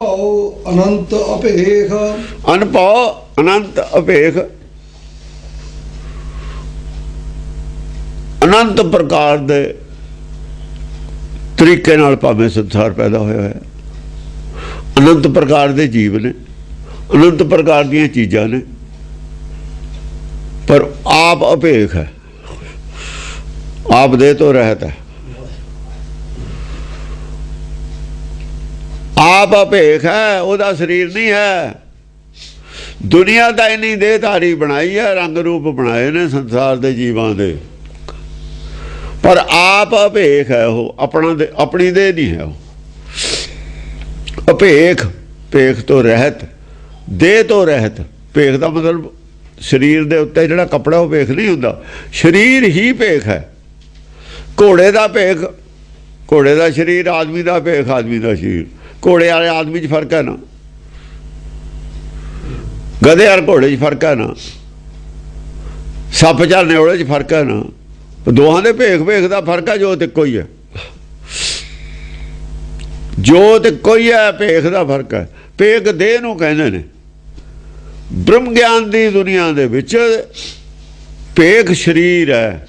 ਭਉ ਅਨੰਤ ਅਭੇਖ ਅਨਭਉ ਅਨੰਤ ਅਭੇਖ ਅਨੰਤ ਪ੍ਰਕਾਰ ਦੇ ਤਰੀਕੇ ਨਾਲ ਭਾਵੇਂ ਸੰਸਾਰ ਪੈਦਾ ਹੋਇਆ ਹੈ। ਅਨੰਤ ਪ੍ਰਕਾਰ ਦੇ ਜੀਵ ਨੇ, ਅਨੰਤ ਪ੍ਰਕਾਰ ਦੀਆਂ ਚੀਜ਼ਾਂ ਨੇ, ਪਰ ਆਪ ਅਭੇਖ ਹੈ। ਆਪ ਦੇ ਤੋਂ ਰਹਿਤ ਹੈ। ਆਪ ਅਭੇਖ ਹੈ, ਉਹਦਾ ਸਰੀਰ ਨਹੀਂ ਹੈ। ਦੁਨੀਆ ਦਾ ਇਨੀ ਦੇਹਧਾਰੀ ਬਣਾਈ ਹੈ, ਰੰਗ ਰੂਪ ਬਣਾਏ ਨੇ ਸੰਸਾਰ ਦੇ ਜੀਵਾਂ ਦੇ। ਪਰ ਆਪ ਅਭੇਖ ਹੈ ਉਹ, ਆਪਣਾ ਦੇ- ਆਪਣੀ ਦੇਹ ਨਹੀਂ ਹੈ ਉਹ। ਅਭੇਖ ਭੇਖ ਤੋਂ ਰਹਿਤ, ਦੇਹ ਤੋਂ ਰਹਿਤ। ਭੇਖ ਦਾ ਮਤਲਬ ਸਰੀਰ ਦੇ ਉੱਤੇ ਜਿਹੜਾ ਕੱਪੜਾ, ਉਹ ਭੇਖ ਨਹੀਂ ਹੁੰਦਾ। ਸਰੀਰ ਹੀ ਭੇਖ ਹੈ। ਘੋੜੇ ਦਾ ਭੇਖ, ਘੋੜੇ ਦਾ ਸਰੀਰ, ਆਦਮੀ ਦਾ ਭੇਖ, ਆਦਮੀ ਦਾ ਸਰੀਰ। ਘੋੜੇ ਵਾਲੇ ਆਦਮੀ 'ਚ ਫ਼ਰਕ ਹੈ ਨਾ? ਗਧੇ ਵਾਲੇ ਘੋੜੇ 'ਚ ਫ਼ਰਕ ਹੈ ਨਾ? ਸੱਪ ਚੱਲਣੇ ਉਹਦੇ 'ਚ ਫ਼ਰਕ ਹੈ ਨਾ? ਦੋਹਾਂ ਦੇ ਭੇਖ ਭੇਖ ਦਾ ਫ਼ਰਕ ਹੈ ਜੋਤ ਇੱਕੋ ਹੀ ਹੈ। ਜੋਤ ਕੋਈ ਹੈ ਭੇਖ ਦਾ ਫ਼ਰਕ ਹੈ। ਭੇਖ ਦੇਹ ਨੂੰ ਕਹਿੰਦੇ ਨੇ। ਬ੍ਰਹਮ ਗਿਆਨ ਦੀ ਦੁਨੀਆ ਦੇ ਵਿੱਚ ਭੇਖ ਸਰੀਰ ਹੈ।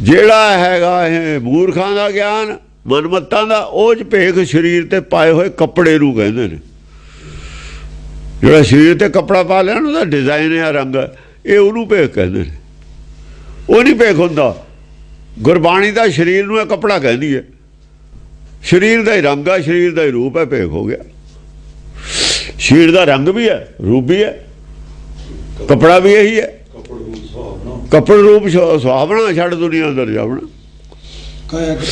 ਜਿਹੜਾ ਹੈਗਾ ਇਹ ਮੂਰਖਾਂ ਦਾ ਗਿਆਨ ਮਨਮਤਾਂ ਦਾ ਉਹ ਚ ਭੇਖ ਸਰੀਰ ਤੇ ਪਾਏ ਹੋਏ ਕੱਪੜੇ ਨੂੰ ਕਹਿੰਦੇ ਨੇ। ਜਿਹੜਾ ਸਰੀਰ ਤੇ ਕੱਪੜਾ ਪਾ ਲੈਣ ਉਹਦਾ ਡਿਜ਼ਾਈਨ ਹੈ ਰੰਗ ਇਹ ਉਹਨੂੰ ਭੇਖ ਕਹਿੰਦੇ ਨੇ। ਉਹ ਨਹੀਂ ਭੇਖ ਹੁੰਦਾ। ਗੁਰਬਾਣੀ ਦਾ ਸਰੀਰ ਨੂੰ ਇਹ ਕੱਪੜਾ ਕਹਿੰਦੀ ਹੈ। ਸਰੀਰ ਦਾ ਹੀ ਰੰਗ ਹੈ ਸਰੀਰ ਦਾ ਹੀ ਰੂਪ ਹੈ ਭੇਖ ਹੋ ਗਿਆ। ਸਰੀਰ ਦਾ ਰੰਗ ਵੀ ਹੈ ਰੂਪ ਵੀ ਹੈ। ਕੱਪੜਾ ਵੀ ਇਹੀ ਹੈ। ਕੱਪੜ ਰੂਪ ਸੁਹਾਵਣਾ ਛੱਡ ਦੁਨੀਆ ਅੰਦਰ ਜਾਵਣਾ ਕਾਇਆ ਕਿ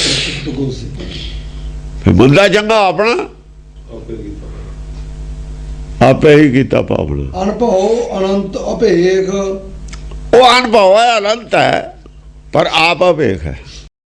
ਤੁਗੋ ਸੇ ਫਿਰ ਬੰਦਾ ਚੰਗਾ ਆਪਣਾ। ਆਪੇ ਹੀ ਕੀਤਾ ਪਾਵਣਾ ਅਨਭਉ ਅਨੰਤ ਅਭੇਖ। ਉਹ ਅਨਭਵ ਹੈ ਅਨੰਤ ਹੈ ਪਰ ਆਪ ਅਵੇਖ ਹੈ।